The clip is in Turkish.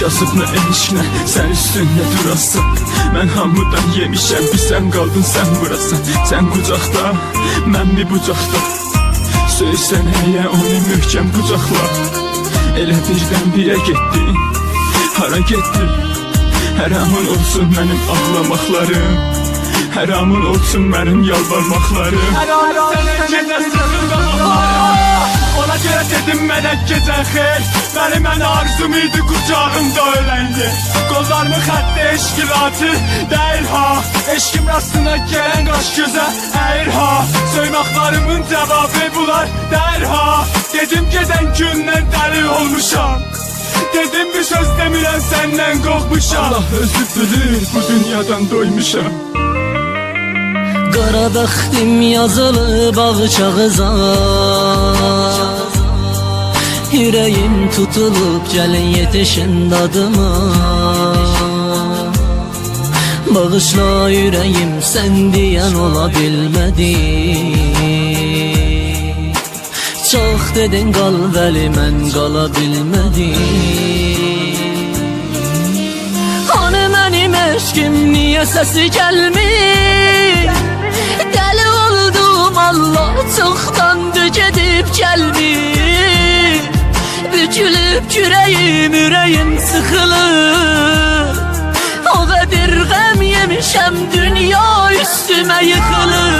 Kasıbını eşine sen üstünde durasın. Ben hamıdan yemişəm bir sen kaldın sen burasan Sen kucakta ben bir bucakta Söysən eyə onu möhkəm qucaqla Elə birdən birə getdin Hara getdin Həramın olsun mənim ağlamaqlarım Həramın olsun mənim yalvarmaqlarım Ona görə dedim mənə gecən xeyr. Mənim ən arzum idi qucağımda ölən yer Qollarımı xəttə eşkilatı? Deyil ha Eşkim rastına gələn qaş gözə əyir ha Soymaqlarımın cavabı bunlar Deyil ha Dedim gedən gündən dəli olmuşam. Dedim bir söz demirəm səndən qorxmuşam. Allah özü bilir bu dünyadan doymuşam. Qara bəxtim yazılı bağçağıza Yüreğim tutulup gəlin yetişin dadıma. Bağışla yüreğim sen diyen ola bilmedi Çok dedin qal vəli mən qala bilmədim Hani mənim eşkim niye sesi gelmir Kürəyim ürəyim sıxılır O qədər qəm yemişəm dünya üstümə yıxılır